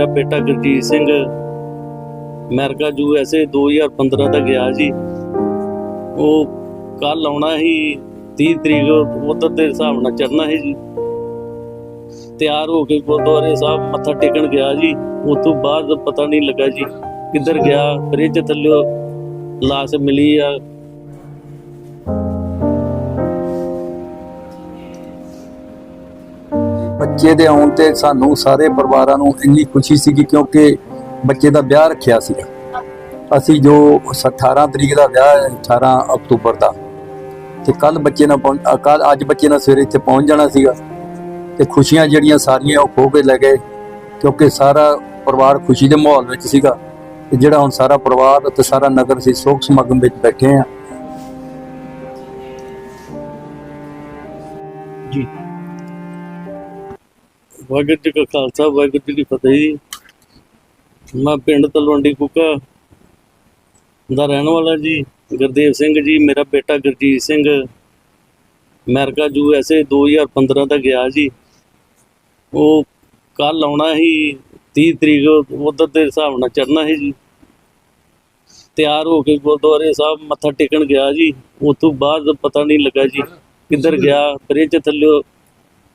ਮੇਰਾ ਬੇਟਾ Gurjeet Singh America U S 2015 ਦਾ ਗਿਆ ਜੀ ਉਹ ਕੱਲ ਆਉਣਾ ਸੀ 30 ਤਰੀਕ, ਉਧਰ ਦੇ ਹਿਸਾਬ ਨਾਲ ਚੜਨਾ ਹੈ ਜੀ। ਤਿਆਰ ਹੋ ਕੇ ਗੁਰਦੁਆਰੇ ਸਾਹਿਬ ਮੱਥਾ ਟੇਕਣ ਗਿਆ ਜੀ। ਉਸ ਤੋਂ ਬਾਅਦ ਪਤਾ ਨਹੀਂ ਲੱਗਾ ਜੀ ਕਿੱਧਰ ਗਿਆ। ਫ੍ਰਿਜ ਥੱਲੇ ਲਾਸ਼ ਮਿਲੀ ਆ। ਬੱਚੇ ਦੇ ਆਉਣ ਤੇ ਸਾਨੂੰ ਸਾਰੇ ਪਰਿਵਾਰਾਂ ਨੂੰ ਇੰਨੀ ਖੁਸ਼ੀ ਸੀਗੀ ਕਿਉਂਕਿ ਬੱਚੇ ਦਾ ਵਿਆਹ ਰੱਖਿਆ ਸੀਗਾ। ਅਸੀਂ ਜੋ 18 ਤਰੀਕ ਦਾ ਵਿਆਹ ਹੈ 18 ਅਕਤੂਬਰ ਦਾ, ਤੇ ਕੱਲ ਬੱਚੇ ਨਾਲ ਕੱਲ ਅੱਜ ਬੱਚੇ ਨਾਲ ਸਵੇਰੇ ਇੱਥੇ ਪਹੁੰਚ ਜਾਣਾ ਸੀਗਾ, ਤੇ ਖੁਸ਼ੀਆਂ ਜਿਹੜੀਆਂ ਸਾਰੀਆਂ ਉਹ ਖੋ ਕੇ ਲੈ ਗਏ, ਕਿਉਂਕਿ ਸਾਰਾ ਪਰਿਵਾਰ ਖੁਸ਼ੀ ਦੇ ਮਾਹੌਲ ਵਿੱਚ ਸੀਗਾ, ਤੇ ਜਿਹੜਾ ਹੁਣ ਸਾਰਾ ਪਰਿਵਾਰ ਤੇ ਸਾਰਾ ਨਗਰ ਸੀ ਸੋਗ ਸਮਾਗਮ ਵਿੱਚ ਬੈਠੇ ਆ ਵਾਹਿਗੁਰੂ ਜੀ ਕਾ ਖਾਲਸਾ, ਵਾਹਿਗੁਰੂ ਜੀ ਕੀ ਫਤਿਹ ਜੀ। ਮੈਂ ਪਿੰਡ ਤਲਵੰਡੀ ਕੁੱਕਾ ਦਾ ਰਹਿਣ ਵਾਲਾ ਜੀ, ਗੁਰਦੇਵ ਸਿੰਘ ਜੀ, ਮੇਰਾ ਬੇਟਾ Gurjeet Singh. America U S A 2015 ਦਾ ਗਿਆ ਜੀ। ਉਹ ਕੱਲ ਆਉਣਾ ਸੀ 30 ਤਰੀਕ, ਉਧਰ ਦੇ ਹਿਸਾਬ ਨਾਲ ਚੜਨਾ ਹੈ ਜੀ। ਤਿਆਰ ਹੋ ਕੇ ਗੁਰਦੁਆਰੇ ਸਾਹਿਬ ਮੱਥਾ ਟੇਕਣ ਗਿਆ ਜੀ। ਉਸ ਤੋਂ ਬਾਅਦ ਪਤਾ ਨਹੀਂ ਲੱਗਾ ਜੀ ਕਿੱਧਰ ਗਿਆ। ਫ੍ਰਿਜ ਥੱਲੇ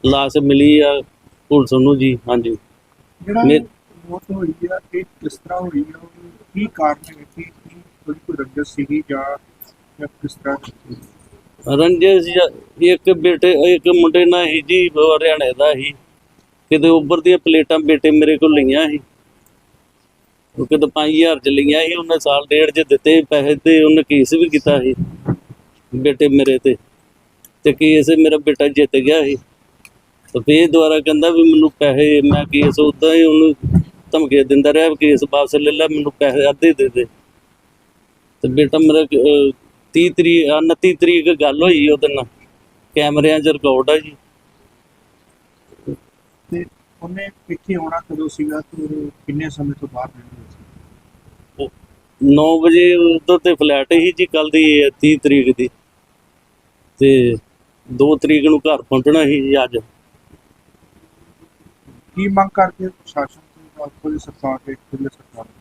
ਲਾਸ਼ ਮਿਲੀ ਆ। ਪੁਲਿਸ ਨੂੰ ਜੀ ਹਾਂਜੀ। ਜਿਹੜਾ ਮੇ- ਮੌਤ ਹੋਈ ਆ ਇਹ ਕਿਸ ਤਰ੍ਹਾਂ ਹੋਈ ਆ? ਉਹਨੂੰ ਕੀ ਕਾਰਨ ਹੈ ਕਿ ਕੀ ਕੋਈ ਕੋਈ ਰੰਜਸ ਸੀਗੀ ਜਾਂ ਜਾਂ ਕਿਸ ਤਰ੍ਹਾਂ ਸੀ? ਰੰਜਸ ਜੀ, ਇੱਕ ਬੇਟੇ ਇੱਕ ਮੁੰਡੇ ਨਾਲ ਹੀ ਜੀ ਹਰਿਆਣੇ ਦਾ ਹੀ। ਕਿਤੇ ਉੱਪਰ ਦੀਆਂ ਪਲੇਟਾਂ ਬੇਟੇ ਮੇਰੇ ਕੋਲ ਲਈਆਂ ਸੀ। ਉਹ ਕਿਤੇ 5000 ਚ ਲਈਆਂ ਸੀ ਉਹਨੇ ਸਾਲ ਡੇਢ ਚ ਦਿੱਤੇ ਪੈਸੇ ਤੇ ਉਹਨੇ ਕੇਸ ਵੀ ਕੀਤਾ ਸੀ ਬੇਟੇ ਮੇਰੇ ਤੇ। ਤੇ ਕੇਸ ਮੇਰਾ ਬੇਟਾ ਜਿੱਤ ਗਿਆ ਸੀ। ਤੇ ਫੇਰ ਦੁਬਾਰਾ ਕਹਿੰਦਾ ਵੀ ਮੈਨੂੰ ਪੈਸੇ ਮੈਂ ਕੇਸ ਉਦਾਂ ਹੀ ਉਹਨੂੰ ਧਮਕੀ ਦਿੰਦਾ ਰਿਹਾ ਵੀ ਕੇਸ ਵਾਪਸ ਲੈ ਲੈ ਮੈਨੂੰ ਪੈਸੇ ਅੱਧੇ ਦੇ ਦੇ। ਤੇ ਬੇਟਾ ਮੇਰਾ ਅਹ, 30 ਤਰੀਕ 29 ਤਰੀਕ ਗੱਲ ਹੋਈ ਉਹਦੇ ਨਾਲ। ਕੈਮਰਿਆਂ 'ਚ ਰਿਕਾਰਡ ਆ ਜੀ। ਤੇ ਉਹਨੇ ਇੱਥੇ ਆਉਣਾ ਕਦੋਂ ਸੀਗਾ ਤੇ ਕਿੰਨੇ ਸਮੇਂ ਤੋਂ ਬਾਹਰ ਰਹਿੰਦੇ ਸੀ 9 ਵਜੇ ਉਧਰ ਤੇ ਫਲੈਟ ਹੀ ਜੀ ਕੱਲ ਦੀ 30 ਤਰੀਕ ਦੀ। ਤੇ 2 ਤਰੀਕ ਨੂੰ ਘਰ ਪਹੁੰਚਣਾ ਸੀ ਜੀ ਅੱਜ। ਕੀ ਮੰਗ ਕਰਦੇ ਹੋ ਪ੍ਰਸ਼ਾਸਨ ਤੋਂ ਪੁਲਿਸ ਸਰਕਾਰ ਦੇ ਕਿੰਨੇ ਸਰਕਾਰ ਤੋਂ?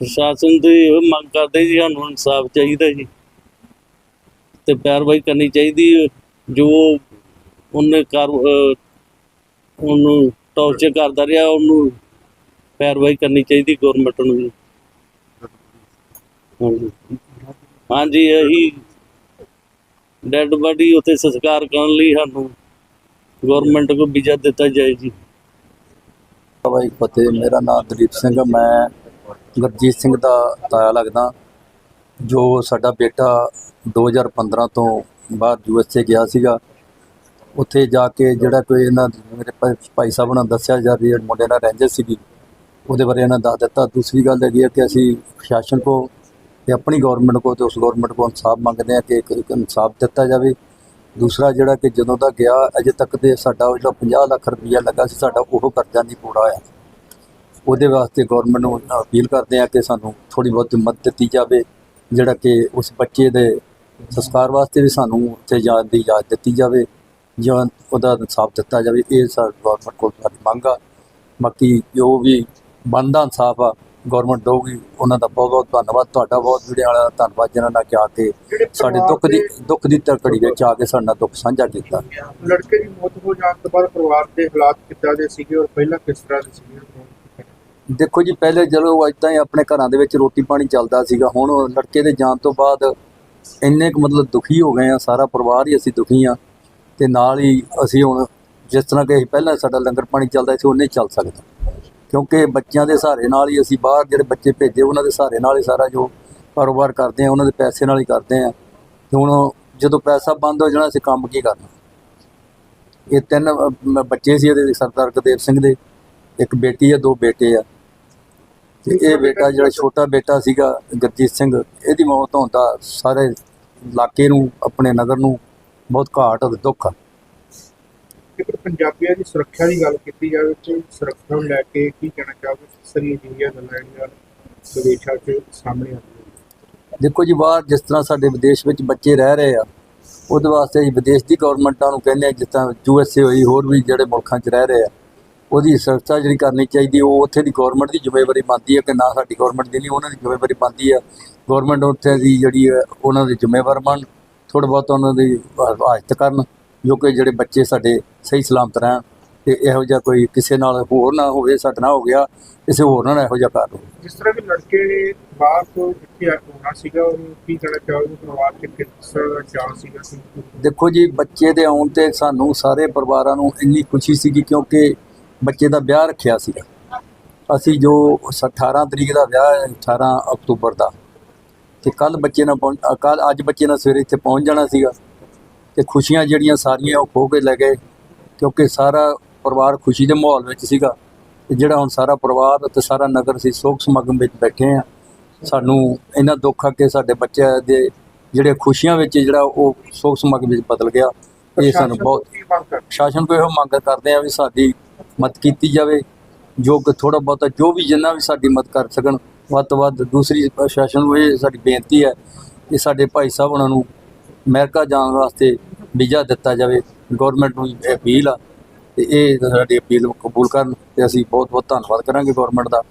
ਪ੍ਰਸ਼ਾਸਨ ਤੋਂ ਇਹ ਮੰਗ ਕਰਦੇ ਜੀ ਸਾਨੂੰ ਇਨਸਾਫ ਚਾਹੀਦਾ ਜੀ ਤੇ ਪੈਰਵਾਈ ਕਰਨੀ ਚਾਹੀਦੀ ਹੈ। ਜੋ ਉਹਨੇ ਕਰ ਅਹ, ਉਹਨੂੰ ਟੌਰਚਰ ਕਰਦਾ ਰਿਹਾ ਉਹਨੂੰ ਪੈਰਵਾਈ ਕਰਨੀ ਚਾਹੀਦੀ ਗਵਰਨਮੈਂਟ ਨੂੰ ਜੀ ਹਾਂਜੀ ਹਾਂਜੀ ਇਹੀ ਡੈਡ ਬਾਡੀ ਉੱਥੇ ਸੰਸਕਾਰ ਕਰਨ ਲਈ ਸਾਨੂੰ ਗਵਰਨਮੈਂਟ ਕੋ ਵੀਜ਼ਾ ਦਿੱਤਾ ਜਾਏ ਜੀ ਭਾਈ ਫਤਿਹ ਮੇਰਾ ਨਾਮ ਦਲੀਪ ਸਿੰਘ ਮੈਂ ਗੁਰਜੀਤ ਸਿੰਘ ਦਾ ਤਾਇਆ ਲੱਗਦਾ। ਜੋ ਸਾਡਾ ਬੇਟਾ 2015 ਤੋਂ ਬਾਅਦ ਯੂਐਸਏ ਗਿਆ ਸੀਗਾ, ਉੱਥੇ ਜਾ ਕੇ ਜਿਹੜਾ ਕੋਈ ਇਹਨਾਂ ਮੇਰੇ ਭਾਈ ਸਾਹਿਬ ਨੇ ਦੱਸਿਆ ਜਾ ਰਿਹਾ ਮੁੰਡੇ ਨਾਲ ਰੈਂਜਰ ਸੀਗੀ, ਉਹਦੇ ਬਾਰੇ ਇਹਨਾਂ ਦੱਸ ਦਿੱਤਾ। ਦੂਸਰੀ ਗੱਲ ਹੈਗੀ ਹੈ ਕਿ ਅਸੀਂ ਪ੍ਰਸ਼ਾਸਨ ਕੋ ਤੇ ਆਪਣੀ ਗਵਰਨਮੈਂਟ ਕੋ ਤੇ ਉਸ ਗਵਰਨਮੈਂਟ ਕੋ ਇਨਸਾਫ ਮੰਗਦੇ ਹਾਂ ਕਿ ਇੱਕ ਇਨਸਾਫ ਦਿੱਤਾ ਜਾਵੇ। ਦੂਸਰਾ ਜਿਹੜਾ ਕਿ ਜਦੋਂ ਦਾ ਗਿਆ, ਅਜੇ ਤੱਕ ਤੇ ਸਾਡਾ ਜਿਹੜਾ 50 ਲੱਖ ਰੁਪਈਆ ਲੱਗਾ ਸੀ, ਸਾਡਾ ਉਹ ਕਰਜ਼ਾ ਨਹੀਂ ਪੂਰਾ ਹੋਇਆ। ਉਹਦੇ ਵਾਸਤੇ ਗਵਰਨਮੈਂਟ ਨੂੰ ਅਪੀਲ ਕਰਦੇ ਆ ਕਿ ਸਾਨੂੰ ਥੋੜੀ ਬਹੁਤ ਮਦਦ ਦਿੱਤੀ ਜਾਵੇ, ਜਿਹੜਾ ਕਿ ਉਸ ਬੱਚੇ ਦੇ ਸੰਸਕਾਰ ਵਾਸਤੇ ਵੀ ਸਾਨੂੰ ਉੱਥੇ ਜਾਣ ਦੀ ਇਜਾਜ਼ਤ ਦਿੱਤੀ ਜਾਵੇ, ਜਾਂ ਉਹਦਾ ਇਨਸਾਫ ਦਿੱਤਾ ਜਾਵੇ। ਇਹ ਸਾਡੀ ਗਵਰਨਮੈਂਟ ਕੋਲ ਸਾਡੀ ਮੰਗ ਆ। ਬਾਕੀ ਜੋ ਵੀ ਬਣਦਾ ਇਨਸਾਫ ਆ ਗਵਰਨਮੈਂਟ ਦਊਗੀ ਉਹਨਾਂ ਦਾ ਬਹੁਤ ਬਹੁਤ ਧੰਨਵਾਦ। ਤੁਹਾਡਾ ਬਹੁਤ ਵੀਡੀਓ ਵਾਲਾ ਧੰਨਵਾਦ ਜਿਨ੍ਹਾਂ ਨੇ ਕਿ ਆ ਕੇ ਸਾਡੇ ਦੁੱਖ ਦੀ ਦੁੱਖ ਦੀ ਤਕੜੀ ਵਿੱਚ ਆ ਕੇ ਸਾਡੇ ਨਾਲ ਦੁੱਖ ਸਾਂਝਾ ਕੀਤਾ। ਲੜਕੇ ਦੀ ਮੌਤ ਹੋ ਜਾਣ ਤੋਂ ਬਾਅਦ ਪਰਿਵਾਰ ਦੇ ਹਾਲਾਤ ਕਿੱਦਾਂ ਦੇ ਸੀਗੇ ਔਰ ਪਹਿਲਾਂ ਕਿਸ ਤਰ੍ਹਾਂ ਦੇ ਸੀਗੇ? ਦੇਖੋ ਜੀ ਪਹਿਲੇ ਜਦੋਂ ਇਦਾਂ ਹੀ ਆਪਣੇ ਘਰਾਂ ਦੇ ਵਿੱਚ ਰੋਟੀ ਪਾਣੀ ਚੱਲਦਾ ਸੀਗਾ ਹੁਣ ਉਹ ਲੜਕੇ ਦੇ ਜਾਣ ਤੋਂ ਬਾਅਦ ਇੰਨੇ ਕੁ ਮਤਲਬ ਦੁਖੀ ਹੋ ਗਏ ਆ ਸਾਰਾ ਪਰਿਵਾਰ ਹੀ ਅਸੀਂ ਦੁਖੀ ਆ ਤੇ ਨਾਲ ਹੀ ਅਸੀਂ ਹੁਣ ਜਿਸ ਤਰ੍ਹਾਂ ਕਿ ਅਸੀਂ ਪਹਿਲਾਂ ਸਾਡਾ ਲੰਗਰ ਪਾਣੀ ਚੱਲਦਾ ਸੀ ਉਹਨੇ ਹੀ ਚੱਲ ਸਕਦਾ। ਕਿਉਂਕਿ ਬੱਚਿਆਂ ਦੇ ਸਹਾਰੇ ਨਾਲ ਹੀ ਅਸੀਂ ਬਾਹਰ ਜਿਹੜੇ ਬੱਚੇ ਭੇਜੇ ਉਹਨਾਂ ਦੇ ਸਹਾਰੇ ਨਾਲ ਹੀ ਸਾਰਾ ਜੋ ਕਾਰੋਬਾਰ ਕਰਦੇ ਆ, ਉਹਨਾਂ ਦੇ ਪੈਸੇ ਨਾਲ ਹੀ ਕਰਦੇ ਆ। ਤੇ ਹੁਣ ਜਦੋਂ ਪੈਸਾ ਬੰਦ ਹੋ ਜਾਣਾ, ਅਸੀਂ ਕੰਮ ਕੀ ਕਰਨਾ? ਇਹ ਤਿੰਨ ਬੱਚੇ ਸੀ ਇਹਦੇ, ਸਰਦਾਰ ਗੁਰਦੇਵ ਸਿੰਘ ਦੇ। ਇੱਕ ਬੇਟੀ ਆ, ਦੋ ਬੇਟੇ ਆ। ਤੇ ਇਹ ਬੇਟਾ ਜਿਹੜਾ ਛੋਟਾ ਬੇਟਾ ਸੀਗਾ, ਗੁਰਜੀਤ ਸਿੰਘ, ਇਹਦੀ ਮੌਤ ਹੋਣ ਦਾ ਸਾਰੇ ਇਲਾਕੇ ਨੂੰ, ਆਪਣੇ ਨਗਰ ਨੂੰ ਬਹੁਤ ਘਾਟ ਅਤੇ ਦੁੱਖ ਆ। ਜੇਕਰ ਪੰਜਾਬੀਆਂ ਦੀ ਸੁਰੱਖਿਆ ਦੀ ਗੱਲ ਕੀਤੀ ਜਾਵੇ ਤਾਂ ਸੁਰੱਖਿਆ ਨੂੰ ਲੈ ਕੇ ਕੀ ਕਹਿਣਾ ਚਾਹੋਗੇ? ਸਾਰੀਆਂ ਜਿਹੀਆਂ ਗੱਲਾਂ ਜਿਹੜੀਆਂ ਵਿਦੇਸ਼ਾਂ 'ਚ ਸਾਹਮਣੇ ਆਉਂਦੀਆਂ ਦੇਖੋ ਜੀ, ਬਾਹਰ ਜਿਸ ਤਰ੍ਹਾਂ ਸਾਡੇ ਵਿਦੇਸ਼ ਵਿੱਚ ਬੱਚੇ ਰਹਿ ਰਹੇ ਆ, ਉਹਦੇ ਵਾਸਤੇ ਅਸੀਂ ਵਿਦੇਸ਼ ਦੀ ਗਵਰਨਮੈਂਟਾਂ ਨੂੰ ਕਹਿੰਦੇ ਆ ਜਿਸ ਤਰ੍ਹਾਂ ਯੂ ਐਸ ਏ ਹੋਈ, ਹੋਰ ਵੀ ਜਿਹੜੇ ਮੁਲਕਾਂ 'ਚ ਰਹਿ ਰਹੇ ਆ, ਉਹਦੀ ਸੁਰੱਖਿਆ ਜਿਹੜੀ ਕਰਨੀ ਚਾਹੀਦੀ, ਉਹ ਉੱਥੇ ਦੀ ਗਵਰਨਮੈਂਟ ਦੀ ਜ਼ਿੰਮੇਵਾਰੀ ਬਣਦੀ ਹੈ ਕਿ ਨਾ ਸਾਡੀ ਗਵਰਨਮੈਂਟ ਦੀ ਨਹੀਂ, ਉਹਨਾਂ ਦੀ ਜ਼ਿੰਮੇਵਾਰੀ ਬਣਦੀ ਹੈ। ਗਵਰਨਮੈਂਟ ਉੱਥੇ ਦੀ ਜਿਹੜੀ ਹੈ, ਉਹਨਾਂ ਦੀ ਜ਼ਿੰਮੇਵਾਰ ਬਣ ਥੋੜ੍ਹਾ ਬਹੁਤ ਉਹਨਾਂ ਦੀ ਹਿਫਾਜ਼ਤ ਕਰਨ ਜੋ ਕਿ ਜਿਹੜੇ ਬੱਚੇ ਸਾਡੇ ਸਹੀ ਸਲਾਮਤ ਰਹਿਣ ਤੇ ਇਹੋ ਜਿਹਾ ਕੋਈ ਕਿਸੇ ਨਾਲ ਹੋਰ ਨਾ ਹੋਵੇ ਸਾਡੇ ਨਾਲ ਹੋ ਗਿਆ ਕਿਸੇ ਹੋਰ ਨਾਲ ਇਹੋ ਜਿਹਾ ਕਰ ਹੋਵੇ। ਜਿਸ ਤਰ੍ਹਾਂ ਕਿ ਲੜਕੇ ਨੇ ਬਾਹਰ ਤੋਂ ਜਿੱਥੇ ਆਉਣਾ ਸੀਗਾ ਉਹਨੂੰ ਕੀ ਕਹਿਣਾ ਚਾਹੋਗੇ ਪਰਿਵਾਰ ਚ ਕਿਸ ਤਰ੍ਹਾਂ ਚਾਅ ਸੀਗਾ ਦੇਖੋ ਜੀ ਬੱਚੇ ਦੇ ਆਉਣ ਤੇ ਸਾਨੂੰ ਸਾਰੇ ਪਰਿਵਾਰਾਂ ਨੂੰ ਇੰਨੀ ਖੁਸ਼ੀ ਸੀਗੀ ਕਿਉਂਕਿ ਬੱਚੇ ਦਾ ਵਿਆਹ ਰੱਖਿਆ ਸੀਗਾ। ਅਸੀਂ ਜੋ 18 ਤਰੀਕ ਦਾ ਵਿਆਹ ਹੈ 18 ਅਕਤੂਬਰ ਦਾ ਤੇ ਕੱਲ ਬੱਚੇ ਨਾਲ ਕੱਲ ਅੱਜ ਬੱਚੇ ਨਾਲ ਸਵੇਰੇ ਇੱਥੇ ਪਹੁੰਚ ਜਾਣਾ ਸੀਗਾ। ਤੇ ਖੁਸ਼ੀਆਂ ਜਿਹੜੀਆਂ ਸਾਰੀਆਂ ਉਹ ਖੋ ਕੇ ਲੈ ਗਏ ਕਿਉਂਕਿ ਸਾਰਾ ਪਰਿਵਾਰ ਖੁਸ਼ੀ ਦੇ ਮਾਹੌਲ ਵਿੱਚ ਸੀਗਾ। ਤੇ ਜਿਹੜਾ ਹੁਣ ਸਾਰਾ ਪਰਿਵਾਰ ਤੇ ਸਾਰਾ ਨਗਰ ਸੀ ਸੋਗ ਸਮਾਗਮ ਵਿੱਚ ਬੈਠੇ ਆ ਸਾਨੂੰ ਇਹਨਾਂ ਦੁੱਖ ਕਿ ਸਾਡੇ ਬੱਚਿਆਂ ਦੇ ਜਿਹੜੇ ਖੁਸ਼ੀਆਂ ਵਿੱਚ ਜਿਹੜਾ ਉਹ ਸੋਗ ਸਮਾਗਮ ਵਿੱਚ ਬਦਲ ਗਿਆ। ਇਹ ਸਾਨੂੰ ਬਹੁਤ ਸ਼ਾਸਨ ਕੋਲ ਇਹੋ ਮੰਗ ਕਰਦੇ ਆ ਵੀ ਸਾਡੀ ਮਦਦ ਕੀਤੀ ਜਾਵੇ ਜੋ ਕਿ ਥੋੜਾ ਬਹੁਤਾ ਜੋ ਵੀ ਜਿੰਨਾ ਵੀ ਸਾਡੀ ਮਦਦ ਕਰ ਸਕਣ ਵੱਧ ਤੋਂ ਵੱਧ ਦੂਸਰੀ ਪ੍ਰਸ਼ਾਸਨ ਨੂੰ ਇਹ ਸਾਡੀ ਬੇਨਤੀ ਹੈ ਕਿ ਸਾਡੇ ਭਾਈ ਸਾਹਿਬ ਉਹਨਾਂ ਨੂੰ ਅਮਰੀਕਾ ਜਾਣ ਵਾਸਤੇ ਵੀਜ਼ਾ ਦਿੱਤਾ ਜਾਵੇ ਗਵਰਨਮੈਂਟ ਨੂੰ ਅਪੀਲ ਆ, ਤੇ ਇਹ ਸਾਡੀ ਅਪੀਲ ਨੂੰ ਕਬੂਲ ਕਰਨ, ਤੇ ਅਸੀਂ ਬਹੁਤ ਬਹੁਤ ਧੰਨਵਾਦ ਕਰਾਂਗੇ ਗਵਰਨਮੈਂਟ ਦਾ।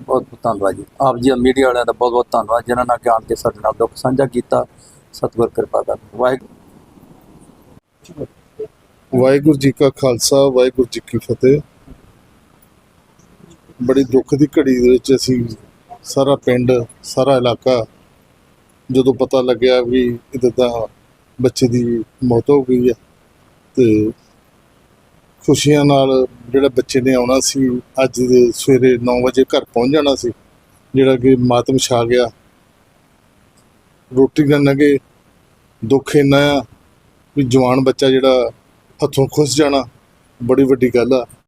ਬਹੁਤ ਬਹੁਤ ਧੰਨਵਾਦ ਜੀ। ਆਪ ਜੀ ਮੀਡੀਆ ਵਾਲਿਆਂ ਦਾ ਬਹੁਤ ਬਹੁਤ ਧੰਨਵਾਦ, ਜਿਨ੍ਹਾਂ ਨਾਲ ਜਾਣ ਕੇ ਸਾਡੇ ਨਾਲ ਦੁੱਖ ਸਾਂਝਾ ਕੀਤਾ। ਸਤਿਗੁਰ ਕਿਰਪਾ ਕਰ ਵਾਹਿਗੁਰੂ। ਵਾਹਿਗੁਰੂ ਜੀ ਕਾ ਖਾਲਸਾ, ਵਾਹਿਗੁਰੂ ਜੀ ਕੀ ਫਤਿਹ। ਬੜੀ ਦੁੱਖ ਦੀ ਘੜੀ ਦੇ ਵਿੱਚ ਅਸੀਂ ਸਾਰਾ ਪਿੰਡ, ਸਾਰਾ ਇਲਾਕਾ ਜਦੋਂ ਪਤਾ ਲੱਗਿਆ ਵੀ ਇਹਦੇ ਦਾ ਬੱਚੇ ਦੀ ਮੌਤ ਹੋ ਗਈ ਹੈ ਤੇ ਖੁਸ਼ੀਆਂ ਨਾਲ ਜਿਹੜਾ ਬੱਚੇ ਨੇ ਆਉਣਾ ਸੀ, ਅੱਜ ਦੇ ਸਵੇਰੇ 9 ਵਜੇ ਘਰ ਪਹੁੰਚ ਜਾਣਾ ਸੀ, ਜਿਹੜਾ ਕਿ ਮਾਤਮ ਛਾ ਗਿਆ। ਰੋਟੀ ਨਾ ਲੰਘੇ ਦੁੱਖ ਇੰਨਾ ਆ ਵੀ ਜਵਾਨ ਬੱਚਾ ਜਿਹੜਾ ਹੱਥੋਂ ਖੁੱਸ ਜਾਣਾ, ਬੜੀ ਵੱਡੀ ਗੱਲ ਆ।